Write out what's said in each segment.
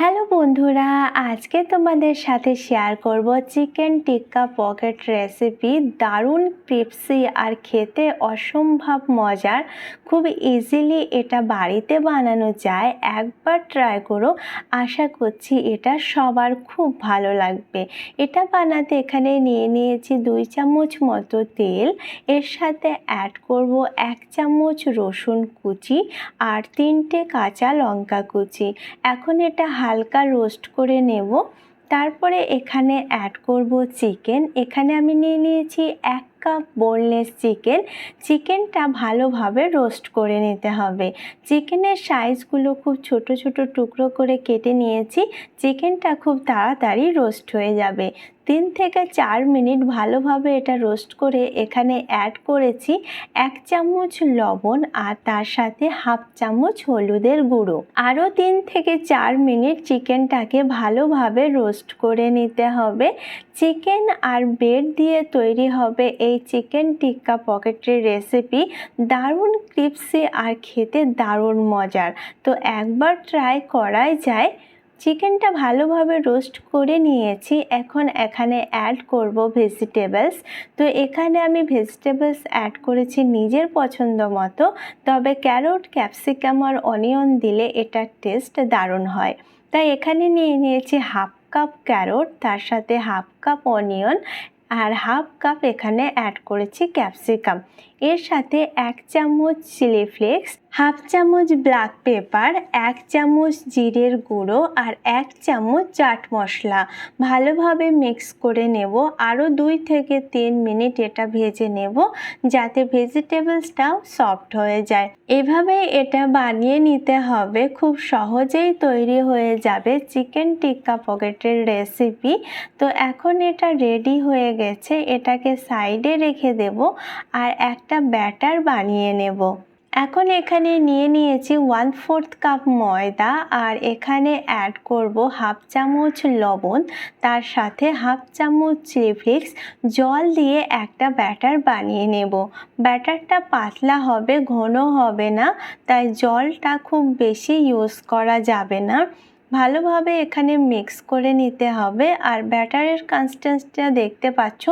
Hello বন্ধুরা, আজকে তোমাদের সাথে শেয়ার করব চিকেন টিক্কা পকেট রেসিপি দারুণ ক্রিপসি আর খেতে অসম্ভব মজার। খুব ইজিলি এটা বাড়িতে বানানো যায়, একবার ট্রাই করো, আশা করছি এটা সবার খুব ভালো লাগবে। এটা বানাতে এখানে নিয়ে নিয়েছি দুই চামচ মতো তেল, এর সাথে অ্যাড করব এক চামচ রসুন কুচি আর তিনটে কাঁচা লঙ্কা কুচি। এখন এটা হালকা রোস্ট করে নেব। তারপরে এখানে অ্যাড করব চিকেন এখানে আমি নিয়ে নিয়েছি এক কাপ বোনলেস চিকেন চিকেনটা ভালোভাবে রোস্ট করে নিতে হবে। চিকেনের সাইজগুলো খুব ছোট ছোট টুকরো করে কেটে নিয়েছি। চিকেনটা খুব তাড়াতাড়ি রোস্ট হয়ে যাবে। তিন থেকে চার মিনিট ভালোভাবে এটা রোস্ট করে এখানে অ্যাড করেছি এক চামচ লবণ আর তার সাথে হাফ চামচ হলুদের গুঁড়ো। আরও তিন থেকে চার মিনিট চিকেনটাকে ভালোভাবে রোস্ট করে নিতে হবে। চিকেন আর বেড দিয়ে তৈরি হবে এই চিকেন টিক্কা পকেটের রেসিপি দারুণ ক্রিপসি আর খেতে দারুণ মজার। তো একবার ট্রাই করাই যায়। চিকেনটা ভালোভাবে রোস্ট করে নিয়েছি। এখন এখানে অ্যাড করব ভেজিটেবলস তো এখানে আমি ভেজিটেবলস অ্যাড করেছি নিজের পছন্দ মতো। তবে ক্যারট ক্যাপসিকাম আর অনিয়ন দিলে এটার টেস্ট দারুণ হয়। তাই এখানে নিয়ে নিয়েছি হাফ কাপ ক্যারট তার সাথে হাফ কাপ অনিয়ন আর হাফ কাপ এখানে অ্যাড করেছি ক্যাপসিকাম এর সাথে এক চামচ চিলি ফ্লেক্স হাফ চামচ ব্ল্যাক পেপার, এক চামচ জিরের গুঁড়ো আর এক চামচ চাট মশলা। ভালোভাবে মিক্স করে নেব। আরও দুই থেকে তিন মিনিট এটা ভেজে নেব যাতে ভেজিটেবলসটাও সফট হয়ে যায়। এভাবে এটা বানিয়ে নিতে হবে। খুব সহজেই তৈরি হয়ে যাবে চিকেন টিক্কা পকেটের রেসিপি তো এখন এটা রেডি হয়ে গেছে। এটাকে সাইডে রেখে দেব আর একটা ব্যাটার বানিয়ে নেব। এখন এখানে নিয়ে নিয়েছি ওয়ান ফোর্থ কাপ ময়দা আর এখানে অ্যাড করব হাফ চামচ লবণ, তার সাথে হাফ চামচ চিলিফ্লিক্স জল দিয়ে একটা ব্যাটার বানিয়ে নেব। ব্যাটারটা পাতলা হবে, ঘন হবে না, তাই জলটা খুব বেশি ইউজ করা যাবে না। ভালোভাবে এখানে মিক্স করে নিতে হবে। আর ব্যাটারের কনসিস্টেন্সিটা দেখতে পাচ্ছ,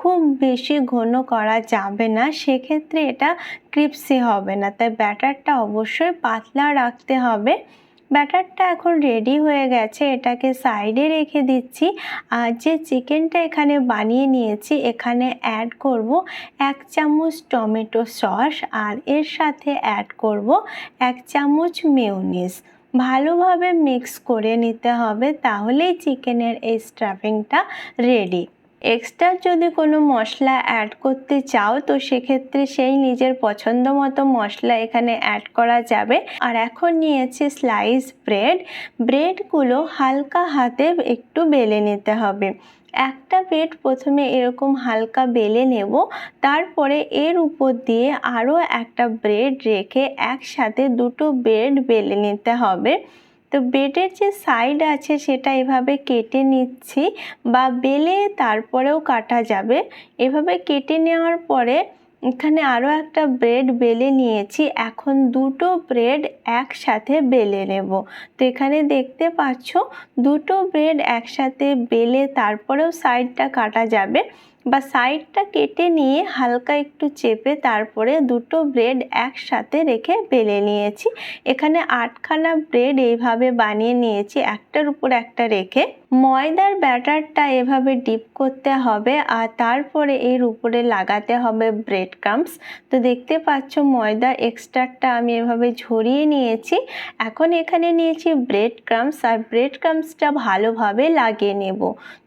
খুব বেশি ঘন করা যাবে না। সেক্ষেত্রে এটা ক্রিপসি হবে না। তাই ব্যাটারটা অবশ্যই পাতলা রাখতে হবে। ব্যাটারটা এখন রেডি হয়ে গেছে। এটাকে সাইডে রেখে দিচ্ছি। আর যে চিকেনটা এখানে বানিয়ে নিয়েছি, এখানে অ্যাড করব এক চামচ টমেটো সস। আর এর সাথে অ্যাড করব এক চামচ মেয়োনিজ ভালোভাবে মিক্স করে নিতে হবে তাহলেই চিকেনের এই স্টাফিংটা রেডি এক্সট্রা যদি কোনো মশলা অ্যাড করতে চাও, তো সেক্ষেত্রে সেই নিজের পছন্দ মতো মশলা এখানে অ্যাড করা যাবে। আর এখন নিয়েছি স্লাইস ব্রেড ব্রেডগুলো হালকা হাতে একটু বেলে নিতে হবে। একটা ব্রেড প্রথমে এরকম হালকা বেলে নেব। তারপরে এর উপর দিয়ে আরও একটা ব্রেড রেখে একসাথে দুটো ব্রেড বেলে নিতে হবে। তো বেডের যে সাইড আছে সেটা এভাবে কেটে নিচ্ছি বা বেলে তারপরেও কাটা যাবে। এভাবে কেটে নেওয়ার পরে এখানে আরও একটা ব্রেড বেলে নিয়েছি। এখন দুটো ব্রেড একসাথে বেলে নেব। তো এখানে দেখতে পাচ্ছ, দুটো ব্রেড একসাথে বেলে তারপরেও সাইডটা কাটা যাবে। বা সাইডটা কেটে নিয়ে হালকা একটু চেপে তারপরে দুটো ব্রেড একসাথে রেখে বেলে নিয়েছি। এখানে আটখানা ব্রেড এইভাবে বানিয়ে নিয়েছি, একটার উপর একটা রেখে। ময়দার ব্যাটারটা এভাবে ডিপ করতে হবে আর তারপরে এর উপরে লাগাতে হবে ব্রেড ক্রামস তো দেখতে পাচ্ছ ময়দা এক্সট্রাটা আমি এভাবে ঝরিয়ে নিয়েছি। এখন এখানে নিয়েছি ব্রেড ক্রামস আর ব্রেড ক্রামসটা ভালোভাবে লাগিয়ে নেব।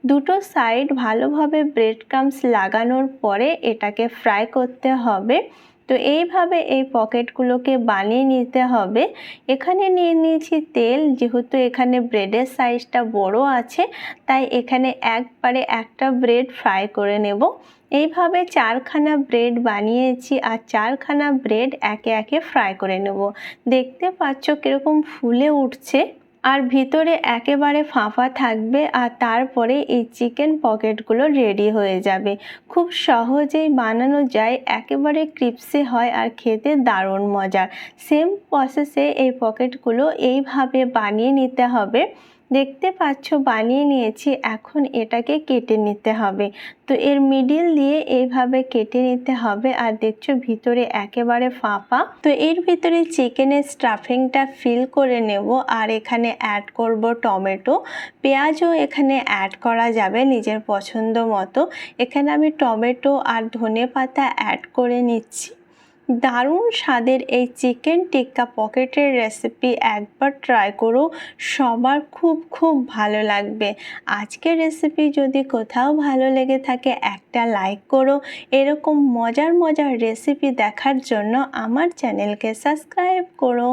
দুটো সাইড ভালোভাবে ব্রেড ক্রামস লাগানোর পরে এটাকে ফ্রাই করতে হবে। তো এইভাবে এই পকেটগুলোকে বানিয়ে নিতে হবে। এখানে নিয়ে নিয়েছি তেল, যেহেতু এখানে ব্রেডের সাইজটা বড় আছে, তাই এখানে একবারে একটা ব্রেড ফ্রাই করে নেব। এইভাবে চারখানা ব্রেড বানিয়েছি আর চারখানা ব্রেড একে একে ফ্রাই করে নেব। দেখতে পাচ্ছ কীরকম ফুলে উঠছে। আর ভিতরে একেবারে ফাঁফা থাকবে আর তারপরে এই চিকেন পকেটগুলো রেডি হয়ে যাবে। খুব সহজেই বানানো যায়, একেবারে ক্রিপসি হয় আর খেতে দারুণ মজার। সেম প্রসেসে এই পকেটগুলো এইভাবে বানিয়ে নিতে হবে। দেখতে পাচ্ছ, বানিয়ে নিয়েছি, এখন এটাকে কেটে নিতে হবে। তো এর মিডিল দিয়ে এইভাবে কেটে নিতে হবে আর দেখছ ভিতরে একেবারে ফাঁপা। তো এর ভিতরে চিকেনের স্টাফিংটা ফিল করে নেব আর এখানে অ্যাড করব টমেটো। পেঁয়াজও এখানে অ্যাড করা যাবে নিজের পছন্দ মতো। এখানে আমি টমেটো আর ধনে পাতা অ্যাড করে নিচ্ছি। দারুণ স্বাদের এই চিকেন টিক্কা পকেটের রেসিপি একবার ট্রাই করো। সবার খুব খুব ভালো লাগবে। আজকের রেসিপি যদি কোথাও ভালো লেগে থাকে, একটা লাইক করো। এরকম মজার মজার রেসিপি দেখার জন্য আমার চ্যানেলকে সাবস্ক্রাইব করো।